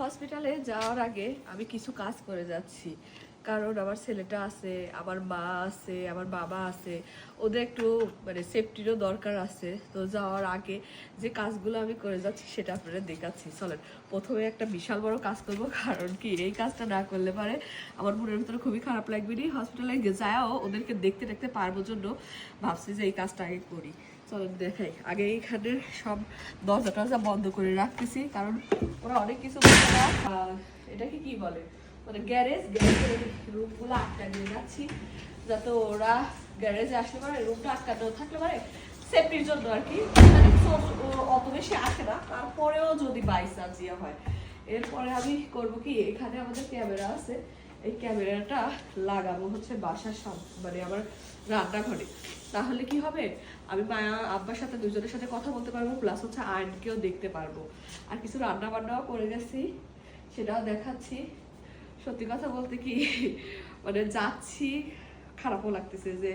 হসপিটালে যাওয়ার আগে আমি কিছু কাজ করে যাচ্ছি। কারণ আমার ছেলেটা আছে, আমার মা আছে, আমার বাবা আছে, ওদের একটু মানে সেফটিরও দরকার আছে। তো যাওয়ার আগে যে কাজগুলো আমি করে যাচ্ছি সেটা আপনারা দেখাচ্ছি। চলেন, প্রথমে একটা বিশাল বড় কাজ করব, কারণ কি এই কাজটা না করলে পারে আমার মনের ভিতরে খুবই খারাপ লাগবে। নি হসপিটালে যাও ওদেরকে দেখতে দেখতে পারব জন্য ভাবছি যে এই কাজটা আগে করি। চলেন দেখাই। আগে এইখানে সব দরজা টরজা বন্ধ করে রাখতেছি, কারণ ওরা অনেক কিছু এটাকে কি বলে? মানে গ্যারেজ, গ্যারেজের রুমগুলো আটকা দিয়ে যাচ্ছি, যাতে ওরা গ্যারেজে আসতে পারে, রুমটা আটকানো থাকলে পারে। সেফটির জন্য আর কি। মানে অত বেশি আসে না। তারপরেও যদি বাই চান্স ইয়ে হয়, এরপরে আমি করব কি? এখানে আমাদের ক্যামেরা আছে। এই ক্যামেরাটা লাগাবো হচ্ছে বাসার সাম মানে আমার রান্নাঘরে। তাহলে কি হবে? আমি মায়া, আব্বার সাথে দুজনের সাথে কথা বলতে পারব প্লাস হচ্ছে আয়নকেও দেখতে পারব। আর কিছু রান্না বান্নাও করে গেছি, সেটাও দেখাচ্ছি। সত্যি কথা বলতে কি মানে যাচ্ছি, খারাপও লাগতেছে যে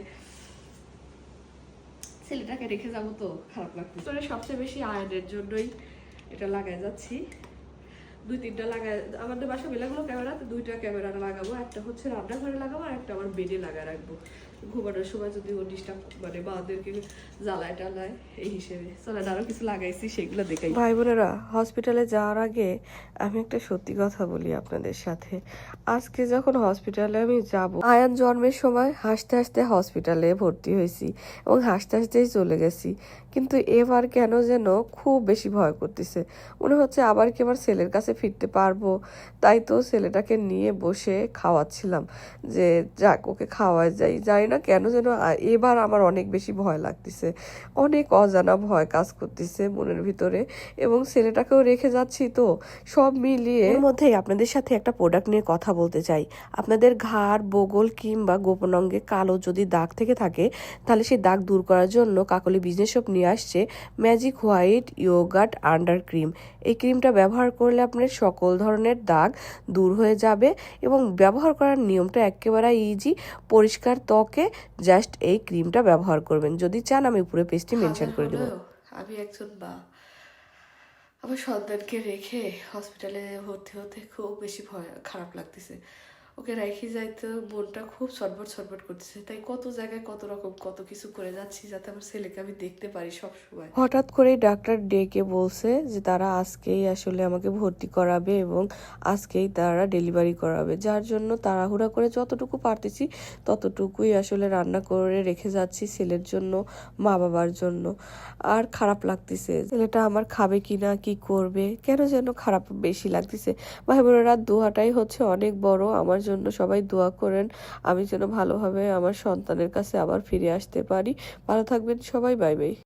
ছেলেটাকে রেখে যাব তো, খারাপ লাগতেছে। সবচেয়ে বেশি আয়নের জন্যই এটা লাগাই যাচ্ছি। দুই তিনটা লাগাই আমাদের বাসা মেলাগুলো ক্যামেরাতে দুইটা ক্যামেরা লাগাবো, একটা হচ্ছে রান্নাঘরে লাগাবো, আর একটা আমার বেডে লাগা রাখব। ঘুমানোর সময় যদি ও ডিস্টার্ব মানে বাবাদেরকে জ্বালায় টালায়, এই হিসেবে। চলে আরও কিছু লাগাইছি, সেগুলো দেখাই। ভাই বোনেরা হসপিটালে যাওয়ার আগে আমি একটা সত্যি কথা বলি আপনাদের সাথে। আজকে যখন হসপিটালে আমি যাব, আয়ান জন্মের সময় হাসতে হাসতে হসপিটালে ভর্তি হয়েছি এবং হাসতে হাসতেই চলে গেছি। কিন্তু এবার কেন যেন খুব বেশি ভয় করতেছে। মনে হচ্ছে আবার কি আমার ছেলের কাছে ফিরতে পারব। তাই তো ছেলেটাকে নিয়ে বসে খাওয়াচ্ছিলাম যে, যাক, ওকে খাওয়ায় যাই। জানি না কেন যেন এবার আমার অনেক বেশি ভয় লাগতেছে। অনেক অজানা ভয় কাজ করতেছে মনের ভিতরে এবং ছেলেটাকেও রেখে যাচ্ছি তো। সব মিলিয়ে এর মধ্যেই আপনাদের সাথে একটা প্রোডাক্ট নিয়ে কথা বলতে চাই। আপনাদের ঘাড়, বগল কিংবা গোপন অঙ্গে কালো যদি দাগ থেকে থাকে, তাহলে সেই দাগ দূর করার জন্য কাকলি বিজনেস শপ নিয়ে আসছে magic white yogurt under cream এই ক্রিমটা ব্যবহার করলে আপনার সকল ধরনের দাগ দূর হয়ে যাবে এবং ব্যবহার করার নিয়মটা একেবারে ইজি পরিষ্কার ত্বকে জাস্ট এই ক্রিমটা ব্যবহার করবেন। যদি চান, আমি পুরো পেস্টটি মেনশন করে দেবো। আমি একজন বা আমার সন্তানকে রেখে হসপিটালে ভর্তি হতে খুব বেশি ভয়, খারাপ লাগতেছে। ওকে রেখে যাইতে মনটা খুব ছটবট ছটবট করতেছে। তাই কত জায়গায় কত রকম কত কিছু করে যাচ্ছি যাতে আমার ছেলেকে আমি দেখতে পারি সব সময় হঠাৎ করেই ডাক্তার ডেকে বলছে যে, তারা আজকেই আসলে আমাকে ভর্তি করাবে এবং আজকেই তারা ডেলিভারি করাবে। যার জন্য তাড়াহুড়া করে যতটুকু পারতেছি, ততটুকুই আসলে রান্না করে রেখে যাচ্ছি ছেলের জন্য মা বাবার জন্য। আর খারাপ লাগতেছে, ছেলেটা আমার খাবে কি না কি করবে? কেন যেন খারাপ বেশি লাগতেছে? ভাই বোনেরা দোয়াটাই হচ্ছে অনেক বড়। আমার জন্য সবাই দোয়া করেন, আমি যেন ভালোভাবে আমার সন্তানের কাছে আবার ফিরে আসতে পারি। ভালো থাকবেন সবাই, বাই বাই।